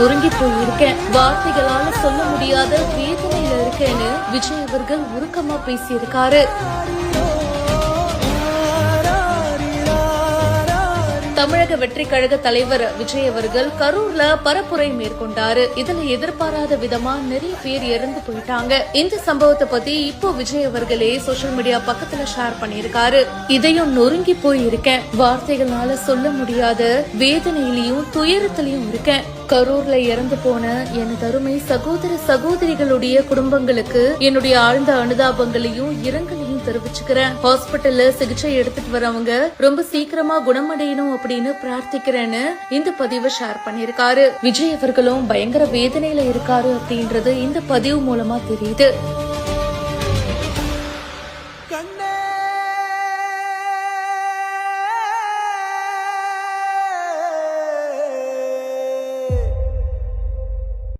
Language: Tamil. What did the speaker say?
நொறுங்கி போயிருக்கேன் வார்த்தைகளால சொல்ல முடியாத வேதனையில இருக்கேன்னு விஜய் அவர்கள் உருக்கமா பேசியிருக்காரு. தமிழக வெற்றி கழக தலைவர் விஜய் அவர்கள் கரூர்ல பரப்புரை மேற்கொண்டாரு. இதுல எதிர்பாராத விதமா நிறைய பேர் இறந்து போயிட்டாங்க. இந்த சம்பவத்தை பத்தி இப்போ விஜய் அவர்களே சோஷியல் மீடியா பக்கத்துல ஷேர் பண்ணிருக்காரு இதையும் நொறுங்கி போய் இருக்கேன். வார்த்தைகளால சொல்ல முடியாத வேதனையிலையும் துயரத்திலயும் இருக்கேன். கரூர்ல இறந்து போன எனது அருமை சகோதர சகோதரிகளுடைய குடும்பங்களுக்கு என்னுடைய ஆழ்ந்த அனுதாபங்களையும் இரங்கலையும் தெரிவிச்சுக்கிறேன். ஹாஸ்பிட்டல்ல சிகிச்சை எடுத்துட்டு வரவங்க ரொம்ப சீக்கிரமா குணமடையணும் அப்படின்னு பிரார்த்திக்கிறேன்னு இந்த பதிவை ஷேர் பண்ணிருக்காரு விஜய் அவர்களும் பயங்கர வேதனையில இருக்காரு அப்படின்றது இந்த பதிவு மூலமா தெரியுது.